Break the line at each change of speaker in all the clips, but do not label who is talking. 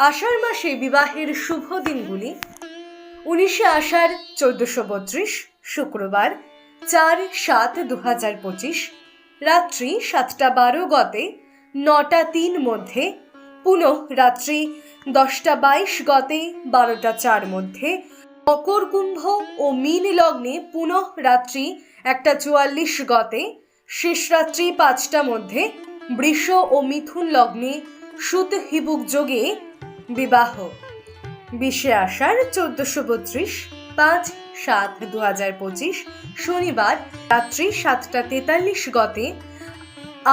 আষাঢ় মাসে বিবাহের শুভ দিনগুলি। উনিশে আষাঢ় চোদ্দশো বত্রিশ, শুক্রবার, চার সাত দু হাজার পঁচিশ, রাত্রি সাতটা বারো গতে নটা তিন মধ্যে, পুনঃ রাত্রি দশটা বাইশ গতে বারোটা চার মধ্যে, মকর কুম্ভ ও মীন লগ্নে পুনঃ রাত্রি একটা চুয়াল্লিশ গতে, শেষ রাত্রি পাঁচটা মধ্যে বৃষ ও মিথুন লগ্নে সুত হিবুক যোগে বিবাহ। বিশে আষাঢ় চোদ্দশো বত্রিশ, পাঁচ সাত দু হাজার পঁচিশ, শনিবার রাত্রি সাতটা তেতাল্লিশ গতে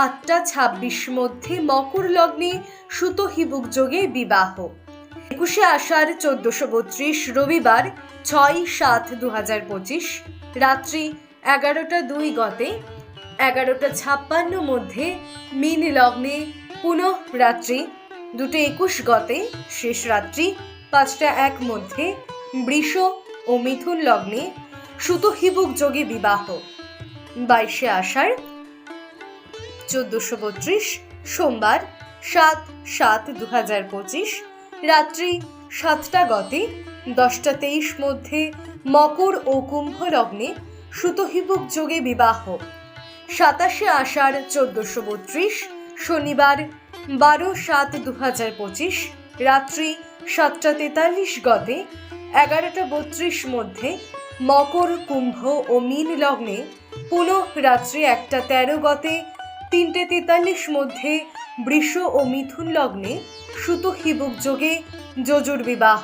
আটটা ছাব্বিশ মধ্যে মকর লগ্নে সুত হিবুক যোগে বিবাহ। একুশে আষাঢ় চোদ্দশো বত্রিশ, রবিবার ছয় সাত দু হাজার পঁচিশ, রাত্রি এগারোটা দুই গতে এগারোটা ছাপ্পান্ন মধ্যে মিন লগ্নে পুনঃ রাত্রি দুটো একুশ গতে শেষ রাত্রি, পাঁচটা এক মধ্যে বৃষ ও মিথুন লগ্নে সুত হিবুক যোগে বিবাহ। বাইশে আষাঢ়, চোদ্দশো বত্রিশ, সোমবার, সাত সাত দু হাজার পঁচিশ, রাত্রি সাতটা গতে দশটা তেইশ মধ্যে মকর ও কুম্ভ লগ্নে সুতহিবুক যোগে বিবাহ। সাতাশে আষাঢ়, চোদ্দশো বত্রিশ, শনিবার বারো সাত দু হাজার পঁচিশ, রাত্রি সাতটা তেতাল্লিশ গতে এগারোটা বত্রিশ মধ্যে মকর, কুম্ভ ও মীন লগ্নে পুনঃ রাত্রি একটা তেরো গতে তিনটে তেতাল্লিশ মধ্যে বৃষ ও মিথুন লগ্নে সুতহিবুক যোগে যজুর বিবাহ